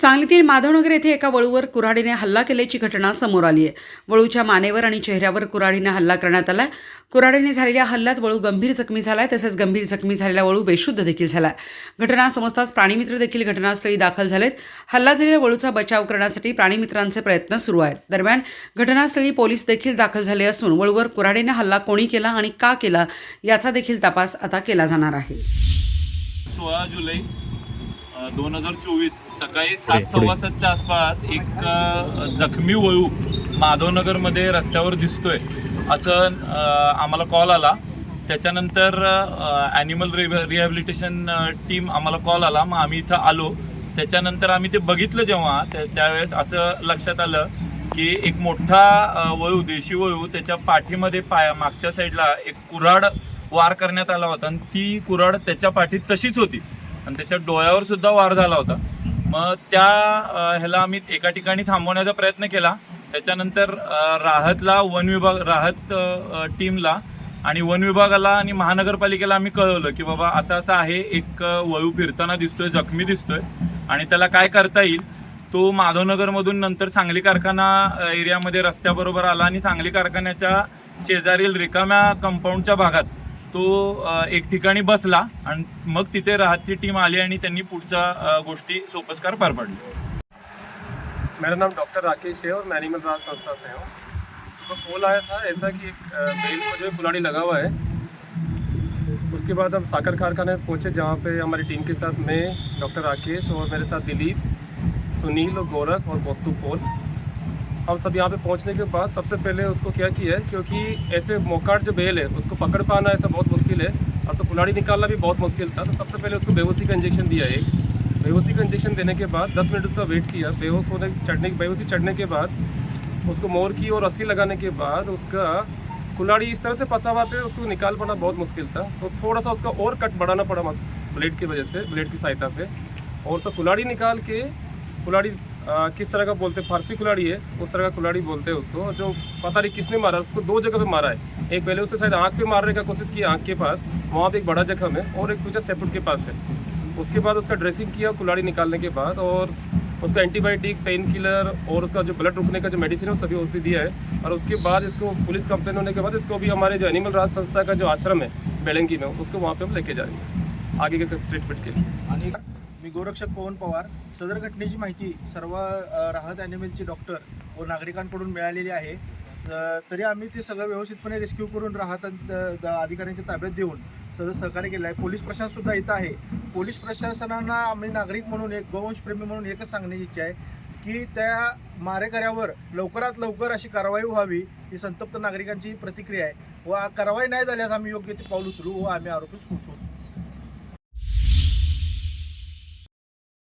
सांगलीतील माधवनगर येथे एका वळूवर कुऱ्हाडीने हल्ला केल्याची घटना समोर आली आहे. वळूच्या मानेवर आणि चेहऱ्यावर कुऱ्हाडीने हल्ला करण्यात आलाय. कुऱ्हाडीने झालेल्या हल्ल्यात वळू गंभीर जखमी झाला आहे तसेच गंभीर जखमी झालेला वळू बेशुद्ध देखील झाला आहे घटना समजताच प्राणीमित्र देखील घटनास्थळी दाखल झालेत. हल्ला झालेल्या वळूचा बचाव करण्यासाठी प्राणीमित्रांचे प्रयत्न सुरू आहेत. दरम्यान घटनास्थळी पोलीस देखील दाखल झाले असून वळूवर कुऱ्हाडीने हल्ला कोणी केला आणि का केला याचा देखील तपास आता केला जाणार आहे. सोळा जुलै दोन हजार चोवीस सकाळी सात सव्वा सातच्या आसपास एक जखमी वळू माधवनगरमध्ये रस्त्यावर दिसतोय. असं आम्हाला कॉल आला. त्याच्यानंतर ॲनिमल रिहॅबिलिटेशन टीम आम्हाला कॉल आला. मग आम्ही इथं आलो. त्याच्यानंतर आम्ही ते बघितलं जेव्हा त्या त्यावेळेस असं लक्षात आलं की एक मोठा वळू देशी वळू त्याच्या पाठीमध्ये पाया मागच्या साईडला एक कुऱ्हाड वार करण्यात आला होता. आणि ती कुऱ्हाड त्याच्या पाठीत तशीच होती. आणि त्याच्या डोळ्यावर सुद्धा वार झाला होता. मग त्या ह्याला आम्ही एका ठिकाणी थांबवण्याचा प्रयत्न केला. त्याच्यानंतर राहतला वन विभाग राहत टीमला आणि वन विभागाला आणि महानगरपालिकेला आम्ही कळवलं की बाबा असं असं आहे एक वळू फिरताना दिसतोय जखमी दिसतोय. आणि त्याला काय करता येईल? तो माधवनगरमधून नंतर सांगली कारखाना एरियामध्ये रस्त्याबरोबर आला आणि सांगली कारखान्याच्या शेजारील रिकाम्या कंपाऊंडच्या भागात तो एक ठिकाणी बसला आणि मग तिथे राहतची टीम आली आणि त्यांनी पुढच्या गोष्टी सोपस्कार पार पाडली. मेरा नाम डॉक्टर राकेश है और मैं एनिमल राज संस्था से हूँ। सुबह कॉल आया था ऐसा कि एक बेल को जो है कुलाड़ी लगा हुआ है। उसके बाद हम साकर कारखाने पहुँचे जहाँ पे हमारी टीम के साथ मैं डॉक्टर राकेश और मेरे साथ दिलीप सुनील और गोरख और कौस्तु पोल हम सब यहाँ पे पहुँचने के बाद सबसे पहले उसको क्या किया है, क्योंकि ऐसे मोकाट जो बेल है, उसको पकड़ पाना ऐसा बहुत मुश्किल है। और तो कुलाड़ी निकालना भी बहुत मुश्किल था तो सबसे पहले उसको बेहोशी का इंजेक्शन दिया एक बेहोशी का इंजेक्शन देने के बाद 10 मिनट उसका वेट किया। बेहोश होने, चढ़ने, बेहोशी चढ़ने के बाद उसको मोर की और रस्सी लगाने के बाद उसका कुलाड़ी इस तरह से फंसा हुआ था, उसको निकाल पाना बहुत मुश्किल था। तो थोड़ा सा उसका और कट बढ़ाना पड़ा ब्लेड की वजह से ब्लेड की सहायता से। और उसका कुलाड़ी निकाल के कुलाड़ी आ, किस तरह का बोलते फारसी कुलाड़ी है उस तरह का कुलाड़ी बोलते हैं उसको। जो पता नहीं किसने मारा उसको दो जगह पे मारा है। एक पहले उसने शायद आँख पे मारने का कोशिश की आँख के पास वहाँ पे एक बड़ा जख्म है और एक पीछे सेपुट के पास है। उसके बाद उसका ड्रेसिंग किया कुलाड़ी निकालने के बाद और उसका एंटीबायोटिक पेन किलर और उसका जो ब्लड रुकने का जो मेडिसिन है वो सभी उसने दिया है। और उसके बाद इसको पुलिस कंप्लेन होने के बाद इसको भी हमारे जो एनिमल राज संस्था का जो आश्रम है बेलंगी में उसको वहाँ पर हम लेके जाएँगे आगे के ट्रीटमेंट के लिए। मी गोरक्षक पवन पवार. सदर घटनेची माहिती सर्व राहत ॲनिमलचे डॉक्टर व नागरिकांकडून मिळालेली आहे. तरी आम्ही ते सगळं व्यवस्थितपणे रेस्क्यू करून राहत अधिकाऱ्यांच्या ताब्यात देऊन सदर सहकार्य केलं आहे. पोलीस प्रशासनसुद्धा इथं आहे. पोलीस प्रशासनांना आम्ही नागरिक म्हणून एक गोवंशप्रेमी म्हणून एकच सांगण्याची इच्छा आहे की त्या मारेकऱ्यावर लवकरात लवकर अशी कारवाई व्हावी ही संतप्त नागरिकांची प्रतिक्रिया आहे. व कारवाई नाही झाल्यास आम्ही योग्य ते पाऊल उचलू व आम्ही आरोपी होतो